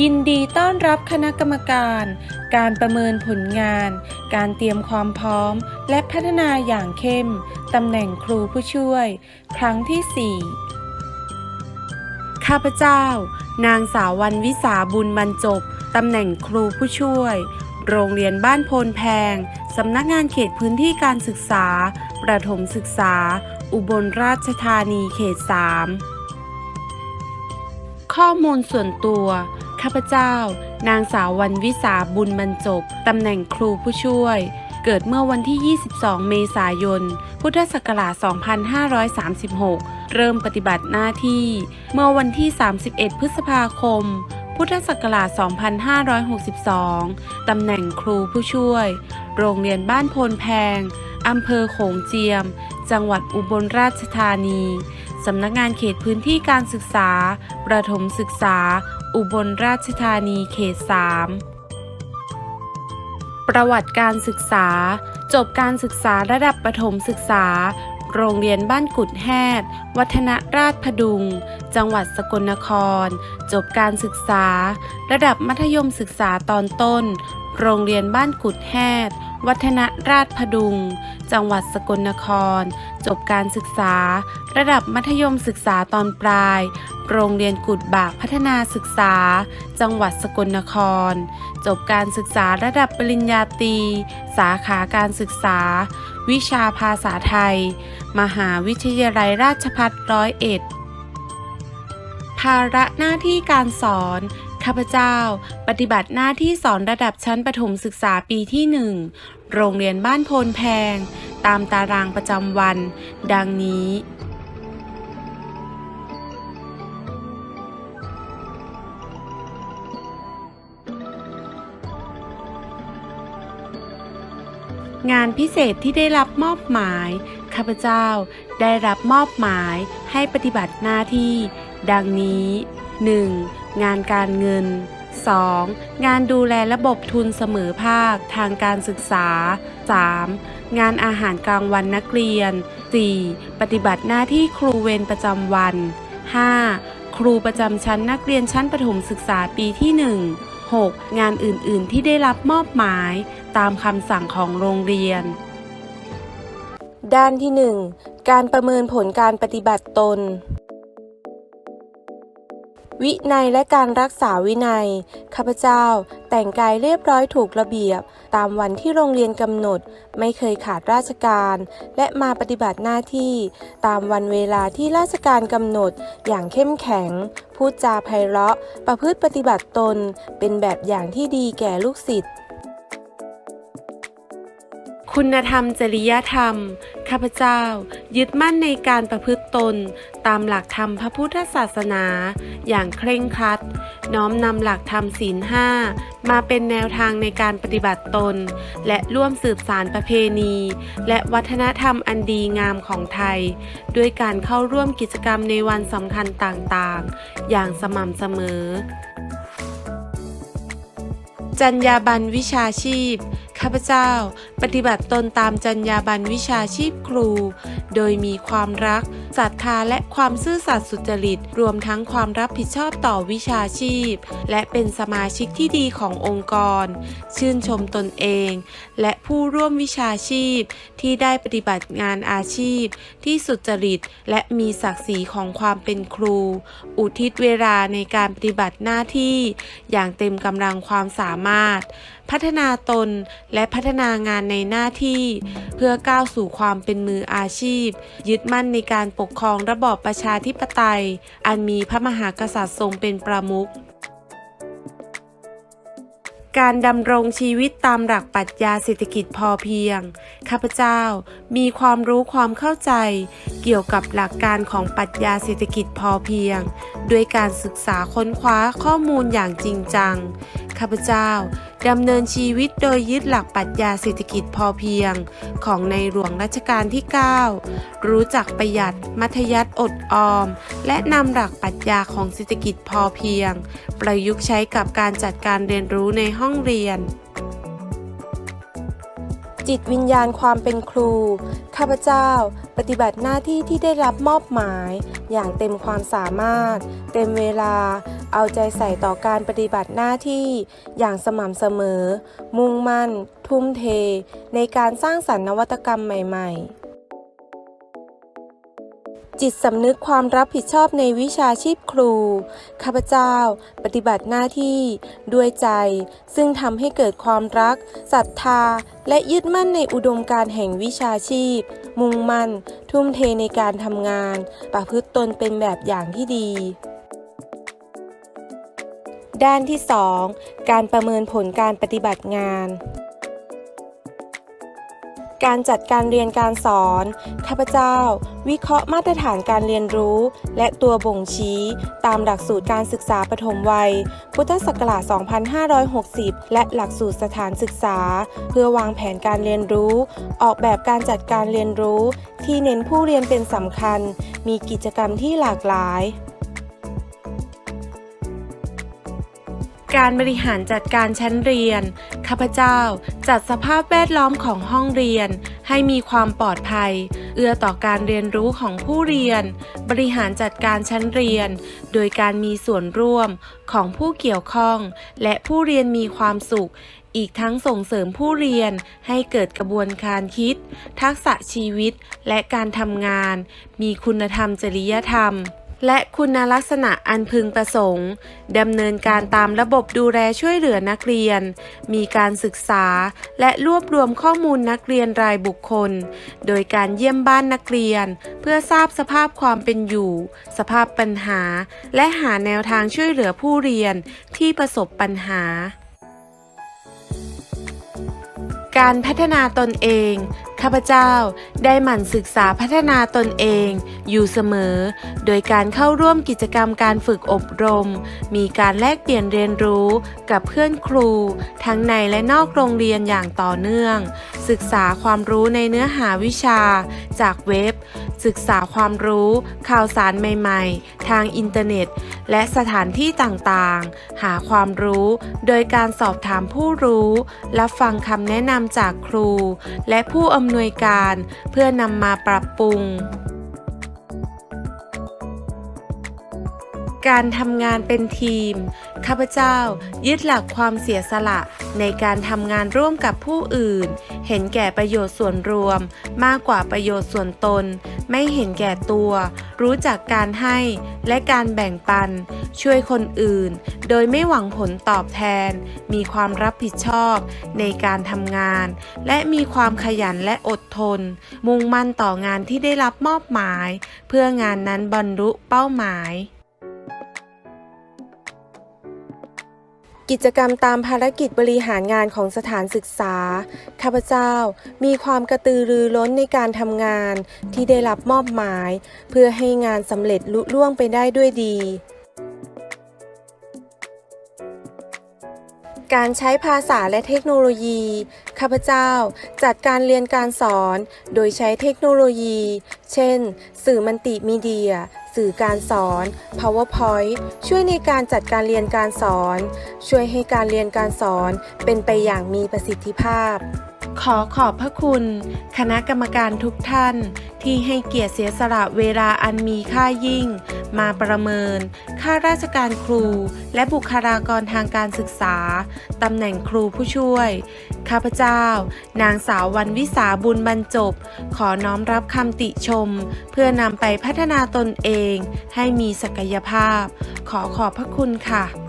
ยินดีต้อนรับคณะกรรมการ การประเมินผลงาน การเตรียมความพร้อม และพัฒนาอย่างเข้ม ตำแหน่งครูผู้ช่วย ครั้งที่ 4 ข้าพเจ้า นางสาววันวิสาบุญบรรจบ ตำแหน่งครูผู้ช่วย โรงเรียนบ้านโพนแพง สำนักงานเขตพื้นที่การศึกษา ประถมศึกษา อุบลราชธานีเขต 3 ข้อมูลส่วนตัว ข้าพเจ้า นางสาววันวิสาบุญบรรจบ ตำแหน่งครูผู้ช่วย เกิดเมื่อวันที่ 22 เมษายน พุทธศักราช 2536 เริ่มปฏิบัติหน้าที่ เมื่อวันที่ 31 พฤษภาคม พุทธศักราช 2562 ตำแหน่งครูผู้ช่วย โรงเรียนบ้านโพนแพง อำเภอโขงเจียม จังหวัดอุบลราชธานีสำนักงานเขตพื้นที่การศึกษา ประถมศึกษาอุบลราชธานีเขต 3 ประวัติการศึกษา จบการศึกษาระดับประถมศึกษา โรงเรียนบ้านกุดแฮดวัฒนราชพดุง จังหวัดสกลนคร จบการศึกษา ระดับมัธยมศึกษาตอนต้น โรงเรียนบ้านกุดแฮด วัฒนราชพดุง จังหวัดสกลนคร จบการศึกษา ระดับมัธยมศึกษาตอนปลาย โรงเรียนกุดบากพัฒนาศึกษา จังหวัดสกลนคร จบการศึกษาระดับปริญญาตรีสาขาการศึกษา วิชาภาษาไทย มหาวิทยาลัยราชภัฏร้อยเอ็ดภาระหน้าที่การสอน ข้าพเจ้า ปฏิบัติหน้าที่สอนระดับชั้นประถมศึกษาปีที่1โรงเรียนบ้านโพนแพง ตามตารางประจำวัน ดังนี้งานพิเศษที่ได้รับมอบหมาย ข้าพเจ้าได้รับมอบหมายให้ปฏิบัติหน้าที่ ดังนี้ 1. งานการเงิน 2. งานดูแลระบบทุนเสมอภาคทางการศึกษา 3. งานอาหารกลางวันนักเรียน 4. ปฏิบัติหน้าที่ครูเวรประจำวัน 5. ครูประจำชั้นนักเรียนชั้นประถมศึกษาปีที่ 1 6. งานอื่น ๆ ที่ได้รับมอบหมายตามคำสั่งของโรงเรียน ด้านที่ 1 การประเมินผลการปฏิบัติตน วินัยและการรักษาวินัย ข้าพเจ้าแต่งกายเรียบร้อยถูกระเบียบ ตามวันที่โรงเรียนกำหนด ไม่เคยขาดราชการ และมาปฏิบัติหน้าที่ ตามวันเวลาที่ราชการกำหนด อย่างเข้มแข็ง พูดจาไพเราะ ประพฤติปฏิบัติตน เป็นแบบอย่างที่ดีแก่ลูกศิษย์ คุณธรรมจริยธรรม ข้าพเจ้า ยึดมั่นในการประพฤติตน ตามหลักธรรมพระพุทธศาสนา อย่างเคร่งครัด น้อมนำหลักธรรมศีลห้ามาเป็นแนวทางในการปฏิบัติตน และร่วมสืบสารประเพณี และวัฒนธรรมอันดีงามของไทย ด้วยการเข้าร่วมกิจกรรมในวันสำคัญต่างๆ อย่างสม่ำเสมอ จรรยาบรรณวิชาชีพ ข้าพเจ้า ปฏิบัติตนตามจรรยาบรรณวิชาชีพครู โดยมีความรักศรัทธาและความซื่อสัตย์สุจริต รวมทั้งความรับผิดชอบต่อวิชาชีพ และเป็นสมาชิกที่ดีขององค์กร ชื่นชมตนเอง และผู้ร่วมวิชาชีพ ที่ได้ปฏิบัติงานอาชีพ ที่สุจริต และมีศักดิ์ศรีของความเป็นครู อุทิศเวลาในการปฏิบัติหน้าที่ อย่างเต็มกำลังความสามารถ พัฒนาตนและพัฒนางานในหน้าที่ เพื่อก้าวสู่ความเป็นมืออาชีพ ยึดมั่นในการปกครองระบอบประชาธิปไตย อันมีพระมหากษัตริย์ทรงเป็นประมุขการดำรงชีวิตตามหลักปรัชญาเศรษฐกิจพอเพียง ข้าพเจ้ามีความรู้ความเข้าใจ เกี่ยวกับหลักการของปรัชญาเศรษฐกิจพอเพียง ด้วยการศึกษาค้นคว้าข้อมูลอย่างจริงจัง ข้าพเจ้า ดำเนินชีวิตโดยยึดหลักปรัชญาเศรษฐกิจพอเพียง ของในหลวงรัชกาลที่ 9 รู้จักประหยัด มัธยัติอดออม และนำหลักปรัชญาของเศรษฐกิจพอเพียง ประยุกต์ใช้กับการจัดการเรียนรู้ในห้องเรียน จิตวิญญาณความเป็นครู ข้าพเจ้า ปฏิบัติหน้าที่ที่ได้รับมอบหมาย อย่างเต็มความสามารถ เต็มเวลา เอาใจใส่ต่อการปฏิบัติหน้าที่ อย่างสม่ำเสมอ มุ่งมั่น ทุ่มเท ในการสร้างสรรค์นวัตกรรมใหม่ ๆ จิตสำนึกความรับผิดชอบในวิชาชีพครู ข้าพเจ้า ปฏิบัติหน้าที่ด้วยใจ ซึ่งทำให้เกิดความรักศรัทธา และยึดมั่นในอุดมการแห่งวิชาชีพ มุ่งมั่น ทุ่มเทในการทำงาน ประพฤติตนเป็นแบบอย่างที่ดีด้านที่ 2 การประเมินผลการปฏิบัติงาน การจัดการเรียนการสอน ข้าพเจ้า วิเคราะห์มาตรฐานการเรียนรู้ และตัวบ่งชี้ ตามหลักสูตรการศึกษาปฐมวัย พุทธศักราช 2560 และหลักสูตรสถานศึกษา เพื่อวางแผนการเรียนรู้ ออกแบบการจัดการเรียนรู้ ที่เน้นผู้เรียนเป็นสำคัญ มีกิจกรรมที่หลากหลายการบริหารจัดการชั้นเรียน ข้าพเจ้า จัดสภาพแวดล้อมของห้องเรียน ให้มีความปลอดภัย เอื้อต่อการเรียนรู้ของผู้เรียน บริหารจัดการชั้นเรียน โดยการมีส่วนร่วมของผู้เกี่ยวข้อง และผู้เรียนมีความสุข อีกทั้งส่งเสริมผู้เรียนให้เกิดกระบวนการคิด ทักษะชีวิต และการทำงาน มีคุณธรรมจริยธรรม และคุณลักษณะอันพึงประสงค์ดำเนินการตามระบบดูแลช่วยเหลือนักเรียน มีการศึกษาและรวบรวมข้อมูลนักเรียนรายบุคคล โดยการเยี่ยมบ้านนักเรียน เพื่อทราบสภาพความเป็นอยู่ สภาพปัญหา และหาแนวทางช่วยเหลือผู้เรียนที่ประสบปัญหาการพัฒนาตนเอง ข้าพเจ้าได้หมั่นศึกษาพัฒนาตนเองอยู่เสมอ โดยการเข้าร่วมกิจกรรมการฝึกอบรม มีการแลกเปลี่ยนเรียนรู้กับเพื่อนครู ทั้งในและนอกโรงเรียนอย่างต่อเนื่อง ศึกษาความรู้ในเนื้อหาวิชาจากเว็บ ศึกษาความรู้ ข่าวสารใหม่ๆ ทางอินเทอร์เน็ต และสถานที่ต่างๆ หาความรู้ โดยการสอบถามผู้รู้ รับฟังคำแนะนำจากครู และผู้อำนวยการ เพื่อนำมาปรับปรุง การทำงานเป็นทีม ข้าพเจ้ายึดหลักความเสียสละในการทำงานร่วมกับผู้อื่น เห็นแก่ประโยชน์ส่วนรวม มากกว่าประโยชน์ส่วนตน ไม่เห็นแก่ตัว รู้จักการให้และการแบ่งปัน ช่วยคนอื่น โดยไม่หวังผลตอบแทน มีความรับผิดชอบในการทำงาน และมีความขยันและอดทน มุ่งมั่นต่องานที่ได้รับมอบหมาย เพื่องานนั้นบรรลุเป้าหมาย กิจกรรมตามภารกิจบริหารงานของสถานศึกษา ข้าพเจ้ามีความกระตือรือร้นในการทำงานที่ได้รับมอบหมาย เพื่อให้งานสำเร็จลุล่วงไปได้ด้วยดี การใช้ภาษาและเทคโนโลยี ข้าพเจ้าจัดการเรียนการสอน โดยใช้เทคโนโลยี เช่น สื่อมัลติมีเดีย สื่อการสอน PowerPoint ช่วยในการจัดการเรียนการสอน ช่วยให้การเรียนการสอนเป็นไปอย่างมีประสิทธิภาพ ขอขอบพระคุณ คณะกรรมการทุกท่าน ที่ให้เกียรติเสียสละเวลาอันมีค่ายิ่ง มาประเมิน ข้าราชการครู และบุคลากรทางการศึกษา ตำแหน่งครูผู้ช่วย ข้าพเจ้า นางสาววันวิสาบุญบรรจบ ขอน้อมรับคำติชม เพื่อนำไปพัฒนาตนเอง ให้มีศักยภาพ ขอขอบพระคุณค่ะ